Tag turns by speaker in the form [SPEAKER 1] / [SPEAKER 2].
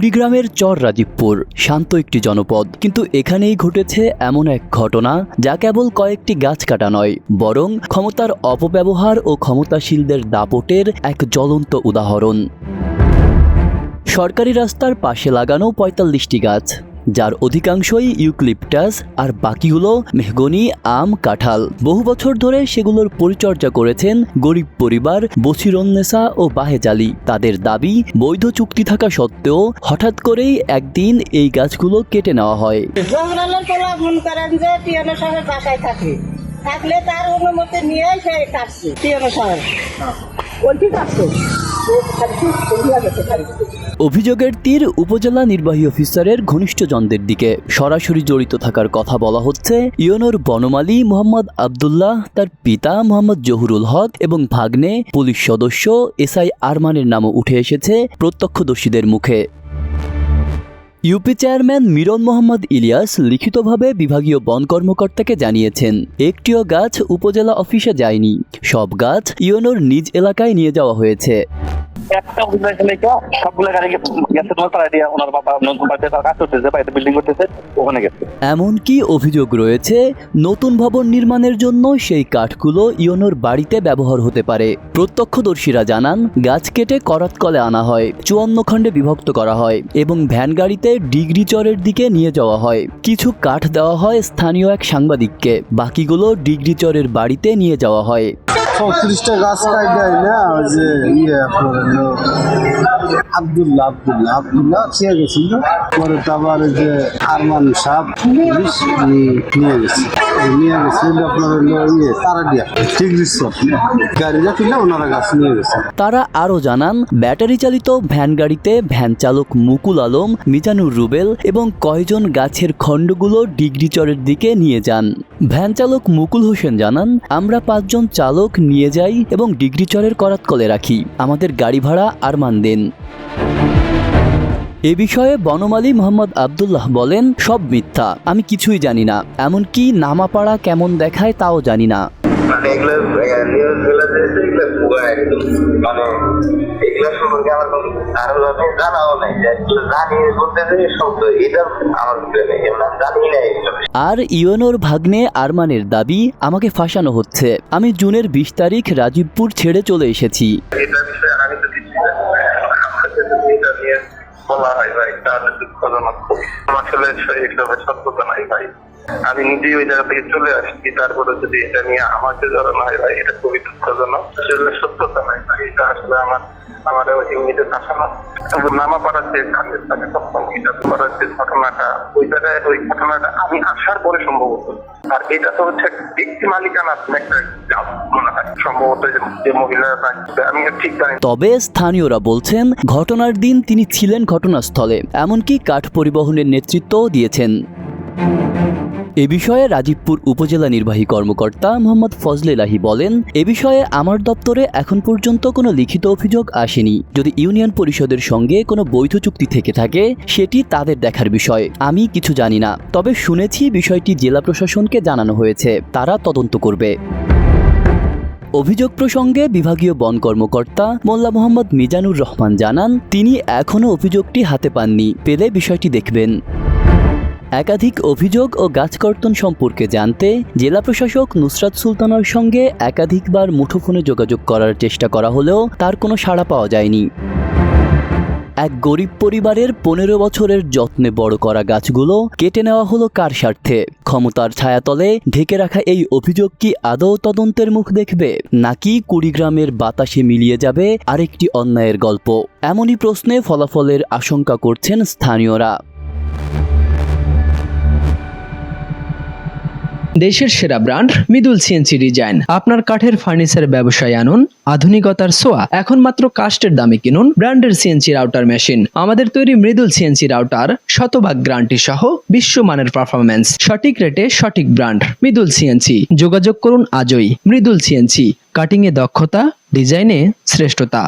[SPEAKER 1] কুড়িগ্রামের চর রাজীবপুর শান্ত একটি জনপদ। কিন্তু এখানেই ঘটেছে এমন এক ঘটনা যা কেবল কয়েকটি গাছ কাটা নয়, বরং ক্ষমতার অপব্যবহার ও ক্ষমতাশীলদের দাপটের এক জ্বলন্ত উদাহরণ। সরকারি রাস্তার পাশে লাগানো পঁয়তাল্লিশটি গাছ। যার অধিকাংশই ইউক্লিপটাস আর বাকিগুলো মেহগনি, আম, কাঁঠাল। বহু বছর ধরে সেগুলোর পরিচর্যা করেছেন গরিব পরিবার বসিরন্নেসা ও বাহেজালি। তাদের দাবি, বৈধ চুক্তি থাকা সত্ত্বেও হঠাৎ করেই একদিন এই গাছগুলো কেটে নেওয়া হয়।
[SPEAKER 2] থাকলে তার অনুমতি নিয়ে সে কাটছে
[SPEAKER 1] অভিযোগের তীর উপজেলা নির্বাহী অফিসারের ঘনিষ্ঠজনদের দিকে। সরাসরি জড়িত থাকার কথা বলা হচ্ছে ইয়নোর বনমালী মোহাম্মদ আবদুল্লাহ, তার পিতা মোহাম্মদ জহুরুল হক এবং ভাগ্নে পুলিশ সদস্য এসআই আরমানের নামও উঠে এসেছে প্রত্যক্ষদর্শীদের মুখে। ইউপি চেয়ারম্যান মিরন মোহাম্মদ ইলিয়াস লিখিতভাবে বিভাগীয় বন কর্মকর্তাকে জানিয়েছেন, একটিও গাছ উপজেলা অফিসে যায়নি। সব গাছ ইয়নোর নিজ এলাকায় নিয়ে যাওয়া হয়েছে।
[SPEAKER 3] একটা অভিনয় খেলে সবগুলো গাড়ি গেছে তোমার তারা দিয়ে ওনার বাবা নতুন বাড়িতে তার কাজ করতেছে বাড়িতে বিল্ডিং করতেছে ওখানে গেছে।
[SPEAKER 1] এমনকি অভিযোগ রয়েছে নতুন ভবন নির্মাণের জন্য সেই কাঠগুলো ইয়নোর বাড়িতে ব্যবহার হতে পারে। প্রত্যক্ষদর্শীরা জানান গাছ কেটে করাতকলে আনা হয় চুয়ান্ন খণ্ডে বিভক্ত করা হয় এবং ভ্যান গাড়িতে ডিগ্রি চরের দিকে নিয়ে যাওয়া হয়। কিছু কাঠ দেওয়া হয় স্থানীয় এক সাংবাদিককে বাকিগুলো ডিগ্রি চরের বাড়িতে নিয়ে যাওয়া হয়।
[SPEAKER 4] গাছ না যে ইয়ে আবদুল্লাহ আবদুল্লাহ আবদুল্লাহ পরে তারপর ওই যে আরমান সাহ পুলিশ নিয়ে নিয়ে আপনার ইয়ে ঠিক ওনারা গাছ নিয়ে গেছে।
[SPEAKER 1] তারা আরও জানান, ব্যাটারি চালিত ভ্যান গাড়িতে ভ্যান চালক মুকুল আলম, মিজানুর রুবেল এবং কয়জন গাছের খণ্ডগুলো ডিগ্রি চরের দিকে নিয়ে যান। ভ্যান চালক মুকুল হোসেন জানান, আমরা পাঁচজন চালক নিয়ে যাই এবং ডিগ্রি চরের করাতকলে রাখি। আমাদের গাড়ি ভাড়া আর মান দেন এ বিষয়ে বনমালী মোহাম্মদ আবদুল্লাহ বলেন, সব মিথ্যা, আমি কিছুই জানি না, এমনকি নামাপাড়া কেমন দেখায় তাও জানি না।
[SPEAKER 5] মানে এগুলো সম্পর্কে আমার কোনো আরও ভাবে জানাও নাই জানি বলতে শব্দ এটা আমার নেই জানি না
[SPEAKER 1] আর ইয়নোর ভাগ্নে আরমানের দাবি আমাকে ফাঁসানো হচ্ছে। আমি জুনের বিশ তারিখ রাজীবপুর ছেড়ে চলে এসেছি।
[SPEAKER 5] এটা বিষয়ে আমি তো কাছে এটা নিয়ে বলা হয় ভাই তাহলে দুঃখজনক আসলে এগুলো সত্যতা নাই ভাই। আমি নিজেই ওই জায়গা থেকে চলে আসছি। তারপরে যদি এটা নিয়ে আমাকে জড়ানো হয় ভাই এটা খুবই দুঃখজনক। আসলে সত্যতা এমনিতে নামা পাড়ার যে করার যে ঘটনাটা, ওই জায়গায় ওই ঘটনাটা আমি আসার পরে সম্ভবত। আর এটা তো হচ্ছে ব্যক্তি মালিকানা একটা সম্ভবত ঠিক
[SPEAKER 1] তবে স্থানীয়রা বলছেন, ঘটনার দিন তিনি ছিলেন ঘটনাস্থলে, এমনকি কাঠ পরিবহনের নেতৃত্বও দিয়েছেন। এ বিষয়ে রাজীবপুর উপজেলা নির্বাহী কর্মকর্তা মোহাম্মদ ফজলে লাহি বলেন, এ বিষয়ে আমার দপ্তরে এখন পর্যন্ত কোনো লিখিত অভিযোগ আসেনি। যদি ইউনিয়ন পরিষদের সঙ্গে কোনো বৈধ চুক্তি থেকে থাকে, সেটি তাদের দেখার বিষয়। আমি কিছু জানি না, তবে শুনেছি বিষয়টি জেলা প্রশাসনকে জানানো হয়েছে। তারা তদন্ত করবে। অভিযোগ প্রসঙ্গে বিভাগীয় বন কর্মকর্তা মোল্লা মোহাম্মদ মিজানুর রহমান জানান, তিনি এখনও অভিযোগটি হাতে পাননি। পেলে বিষয়টি দেখবেন। একাধিক অভিযোগ ও গাছ কর্তন সম্পর্কে জানতে জেলা প্রশাসক নুসরাত সুলতানার সঙ্গে একাধিকবার মুঠোফোনে যোগাযোগ করার চেষ্টা করা হলেও তার কোনো সাড়া পাওয়া যায়নি। এক গরিব পরিবারের পনেরো বছরের যত্নে বড় করা গাছগুলো কেটে নেওয়া হলো কার স্বার্থে? ক্ষমতার ছায়াতলে ঢেকে রাখা এই অভিযোগ কি আদৌ তদন্তের মুখ দেখবে? নাকি কুড়িগ্রামের বাতাসে মিলিয়ে যাবে আরেকটি অন্যায়ের গল্প? এমনই প্রশ্নে ফলাফলের আশঙ্কা করছেন স্থানীয়রা।
[SPEAKER 6] দেশের সেরা ব্র্যান্ড মৃদুল সিএনসি ডিজাইন। আপনার কাঠের ফার্নিচার ব্যবসায় আনুন, আধুনিকতার সোয়া এখন মাত্র কাস্টের দামে কিনুন ব্র্যান্ডের সিএনসি রাউটার মেশিন। আমাদের তৈরি মৃদুল সিএনসি রাউটার শতভাগ গ্রান্টি সহ বিশ্বমানের পারফরমেন্স সঠিক রেটে সঠিক ব্র্যান্ড, মৃদুল সিএনসি যোগাযোগ করুন আজই, মৃদুল সিএনসি কাটিং এ দক্ষতা, ডিজাইনে শ্রেষ্ঠতা।